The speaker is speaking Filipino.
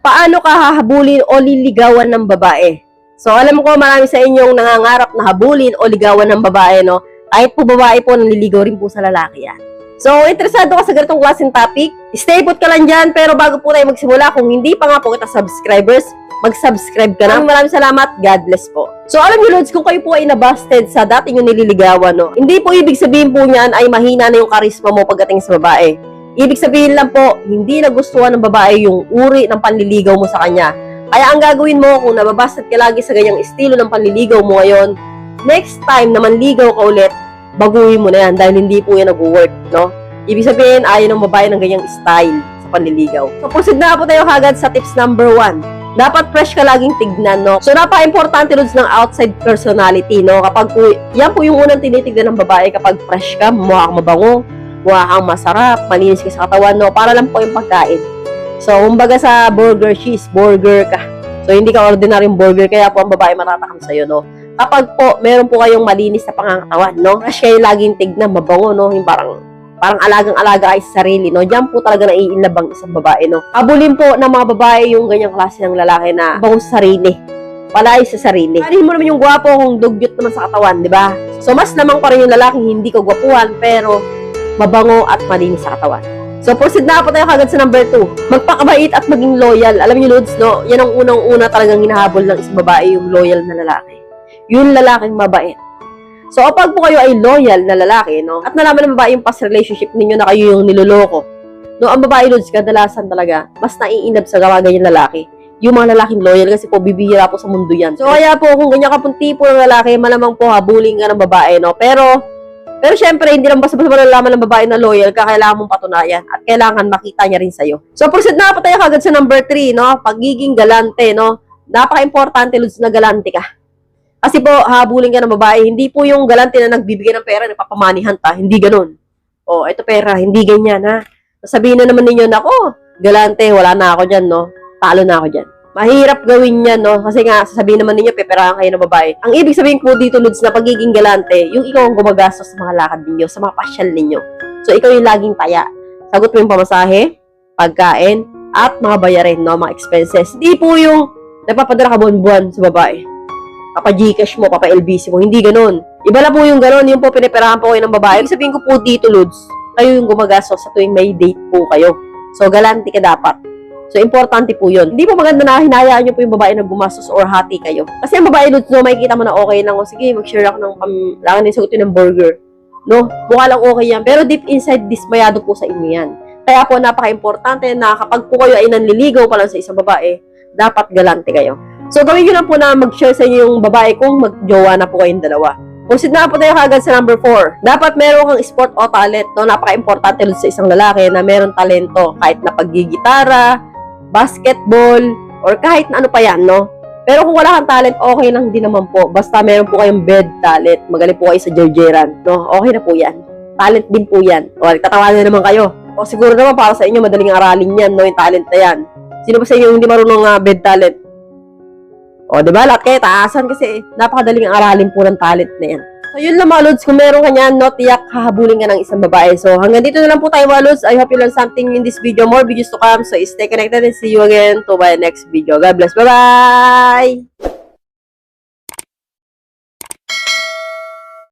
paano ka hahabulin o liligawan ng babae? So, alam ko marami sa inyong nangangarap na habulin o ligawan ng babae, no? Kahit po babae po, nanliligaw rin po sa lalaki yan. So, interesado ka sa ganitong klaseng topic? Stay put ka lang dyan, pero bago po tayo magsimula, kung hindi pa nga po kita subscribers, mag-subscribe ka na. Maraming salamat. God bless po. So, alam niyo, Lods, kung kayo po ay nabusted sa dating yung nililigawan, no? Hindi po ibig sabihin po niyan ay mahina na yung karisma mo pagdating sa babae. Ibig sabihin lang po, hindi nagustuhan ng babae yung uri ng panliligaw mo sa kanya. Kaya ang gagawin mo, kung nababasted ka lagi sa ganyang estilo ng panliligaw mo ngayon, next time na manligaw ka ulit, baguhin mo na yan dahil hindi po yan nag-work, no? Ibig sabihin, ayaw ng babae ng ganyang style sa panliligaw. So, proceed na po tayo kagad sa tips number one. Dapat fresh ka laging tignan, no? So, napaka-importante Lods, ng outside personality, no? Kapag po, yan po yung unang tinitignan ng babae kapag fresh ka, mukha kang mabango, kang masarap, malinis ka sa katawan, no? Para lang po yung pagkain. So, kumbaga sa burger, cheese, burger ka. So, hindi ka ordinaryong burger, kaya po ang babae matatakam sa'yo, no? Kapag po, meron po kayong malinis na pangangatawan, no? Fresh kayo laging tignan, mabango, no? Yung parang, parang alagang-alaga sa sarili, no? Diyan po talaga naiinlab ang isang babae, no? Abulin po ng mga babae yung ganyang klase ng lalaki na bango sa sarili. Palay sa sarili. Ano mo naman yung gwapo kung dugyot naman sa katawan, di ba? So, mas lamang pa rin yung lalaking hindi ka gwapuhan, pero mabango at malinis sa katawan. So, proceed na po tayo kagad sa number 2. Magpakabait at maging loyal. Alam niyo, Lods, no? Yan ang unang-una talagang hinahabol ng isang babae, yung loyal na lalaki. Yung lalaking mabait. So, kapag po kayo ay loyal na lalaki, no? At nalaman ng babae yung past relationship ninyo na kayo yung niloloko. No, ang babae, Lods, kadalasan talaga, mas naiinab sa gawa ganyan lalaki. Yung mga lalaking loyal kasi po bibihira po sa mundo yan. So, kaya po, kung ganyan ka pong tipo ng lalaki, malamang po habuling ka ng babae, no? Pero, pero syempre, hindi lang basta-basta malalaman ng babae na loyal ka, kailangan mong patunayan at kailangan makita niya rin sa'yo. So, proceed na po tayo kagad sa number 3, no? Pagiging galante, no? Napaka-importante, Lods, na galante ka. Kasi po, habulin ka ng babae, hindi po yung galante na nagbibigay ng pera, nagpapamanihan ta, hindi ganun. Oh, ito pera, hindi ganyan, ha? Sabihin na naman ninyo, nako, galante, wala na ako dyan, no? Talo na ako dyan. Mahirap gawin yan, no? Kasi nga, sasabihin naman ninyo, peperahan kayo ng babae. Ang ibig sabihin po dito, Lods, na pagiging galante, yung ikaw ang gumagastos sa mga lakad ninyo, sa mga pasyal ninyo. So, ikaw yung laging taya. Sagot mo yung pamasahe, pagkain, at mga bayarin, no? Mga expenses. Hindi po yung nagpapadala ka buwan-buwan sa babae. Papa Gcash mo, Papa LBC mo, hindi ganun. Iba lang po yung ganun, yung po piniperahan po kayo ng babae. Ibig sabihin ko po dito, Lods, kayo yung gumagastos sa tuwing may date po kayo. So, galante ka dapat. So, importante po yun. Hindi po maganda na hinayaan nyo po yung babae na gumastos or hati kayo. Kasi ang babae, no, makikita mo na okay lang. O, sige, mag-share ako ng pam... Langan din sagutin ng burger. No? Mukha lang okay yan. Pero deep inside, dismayado po sa inyo yan. Kaya po, napaka-importante na kapag po kayo ay nanliligaw pa lang sa isang babae, dapat galante kayo. So, gawin nyo na po na mag-share sa inyo yung babae kung mag-jowa na po kayong dalawa. Proceed na po tayo kagad sa number 4. Dapat meron kang sport o talent. No? Napaka-importante sa isang lalaki na meron talento. Kahit na paggigitara, basketball, or kahit na ano pa yan, no? Pero kung wala kang talent, okay lang din naman po. Basta meron po kayong bed talent. Magaling po kayo sa jerjeran, no? Okay na po yan. Talent din po yan. O, tatawa na naman kayo. O, siguro naman para sa inyo, madaling aralin yan, no? Yung talent na yan. Sino ba sa inyo hindi marunong uh, bed talent? O, di ba? Lahat kayo taasan kasi napakadaling aralin po ng talent na yan. So, yun lang mga Lods. Kung meron ka niyan, no, tiyak hahabulin ka ng isang babae. So, hanggang dito na lang po tayo mga Lods. I hope you learned something in this video. More videos to come. So, stay connected and see you again to my next video. God bless. Bye-bye!